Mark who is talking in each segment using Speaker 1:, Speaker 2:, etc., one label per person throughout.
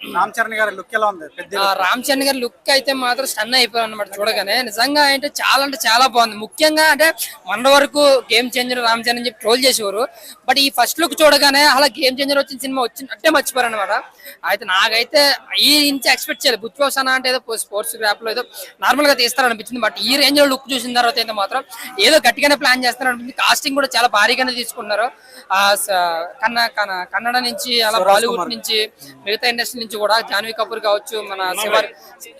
Speaker 1: రామ్ చరణ్ గారి లుక్ ఎలా ఉంది? పెద్ద
Speaker 2: రామ్ చరణ్ గారి లుక్ అయితే మాత్రం స్టన్ అయిపోయాను అనమాట చూడగానే. నిజంగా అంటే చాలా అంటే చాలా బాగుంది. ముఖ్యంగా అంటే మన వరకు గేమ్ చేంజర్ రామ్ చరణ్ అని చెప్పి ట్రోల్ చేసేవారు. బట్ ఈ ఫస్ట్ లుక్ చూడగానే అలా గేమ్ చేంజర్ వచ్చిన సినిమా వచ్చినట్టే మర్చిపోయారు అనమాట అయితే నాకైతే ఈ నుంచి ఎక్స్పెక్ట్ చేయలేదు. బుచ్చిపోసానా అంటే ఏదో స్పోర్ట్స్ గ్రాప్లో ఏదో నార్మల్గా తీస్తారనిపించింది. బట్ ఈ రేంజ్లో లుక్ చూసిన తర్వాత అయితే మాత్రం ఏదో గట్టిగానే ప్లాన్ చేస్తారనిపించింది. కాస్టింగ్ కూడా చాలా భారీగానే తీసుకున్నారు. కన్న- కన్నడ నుంచి అలా బాలీవుడ్ నుంచి మిగతా ఇండస్ట్రీ నుంచి కూడా జాన్వీ కపూర్ కావచ్చు మన శివ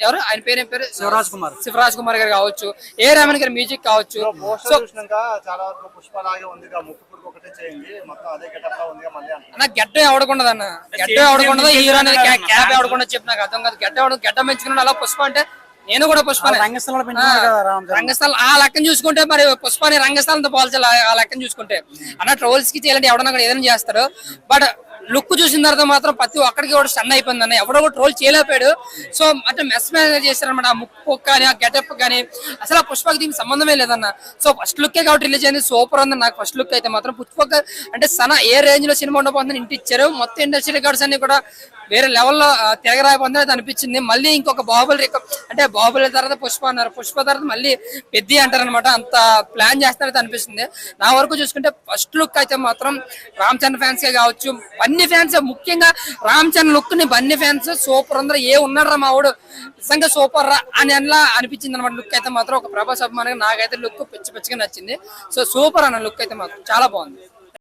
Speaker 2: ఎవరు? ఆయన పేరు ఏం పేరు?
Speaker 1: శివరాజ్ కుమార్.
Speaker 2: శివరాజ్ కుమార్ గారు కావచ్చు ఏ రామన్ గారి మ్యూజిక్ కావచ్చు. సో
Speaker 3: చాలా పుష్పలాగే ఉంది.
Speaker 2: అన్న గడ్డ ఎవడకుండదు అన్న. గడ్డ ఎవడకుండదు హీరో అనేది క్యా- క్యాప్ ఎవడకుండా చెప్పి నాకు అర్థం కాదు. గడ్డ ఎవడు గడ్డ పెంచుకున్నాడు అలా పుష్ప అంటే నేను కూడా పుష్పనే. రంగస్థలం ఆ లెక్కను చూసుకుంటే మరి పుష్పని రంగస్థలంతో పోల్చాలి ఆ- లెక్కను చూసుకుంటే. అన్న ట్రోల్స్కి చేయాలంటే ఎవడన్నా కూడా ఏదైనా చేస్తాడు. బట్ లుక్ చూసిన తర్వాత మాత్రం ప్రతి ఒక్కడికి కూడా స్టన్ అయిపోయింది అన్న. ఎవడో కూడా ట్రోల్ చేయలేకపోయాడు. సో అంటే మెస్ మేనేజ్ చేశారనమాట ఆ ముక్కు కానీ ఆ గెటప్ కానీ. అసలు ఆ పుష్పకి దీనికి సంబంధమే లేదన్న. సో ఫస్ట్ లుక్ కాబట్టి రిలీజ్ అయింది. సూపర్ ఉంది. నాకు ఫస్ట్ లుక్ అయితే మాత్రం పుష్పక్ అంటే సన ఏ రేంజ్లో సినిమా ఉండబోతుందని ఇంటి ఇచ్చారు. మొత్తం ఇండస్ట్రీ రికార్డ్స్ అన్ని కూడా వేరే లెవెల్లో తిరగరాయిపోతుంది అది అనిపించింది. మళ్ళీ ఇంకొక బాహుబలి అంటే బాహుబలి తర్వాత పుష్ప అన్నారు. పుష్ప తర్వాత మళ్ళీ పెద్ద అంటారనమాట అంత ప్లాన్ చేస్తారైతే అనిపిస్తుంది. నా వరకు చూసుకుంటే ఫస్ట్ లుక్ అయితే మాత్రం రామ్ చంద్ర ఫ్యాన్స్ కావచ్చు. కావచ్చు బన్నీ ఫ్యాన్స్ ముఖ్యంగా రామ్ చరణ్ లుక్ని బన్నీ ఫ్యాన్స్ సూపర్ అందరూ. ఏ ఉన్నారా మా మావాడు? నిజంగా సూపర్ రా అని అలా అనిపించింది అనమాట లుక్ అయితే మాత్రం. ఒక ప్రభాస్ అభిమానిగా నాకైతే లుక్ పిచ్చి పిచ్చిగా నచ్చింది. సో సూపర్ అన్న లుక్ అయితే మాత్రం. చాలా బాగుంది.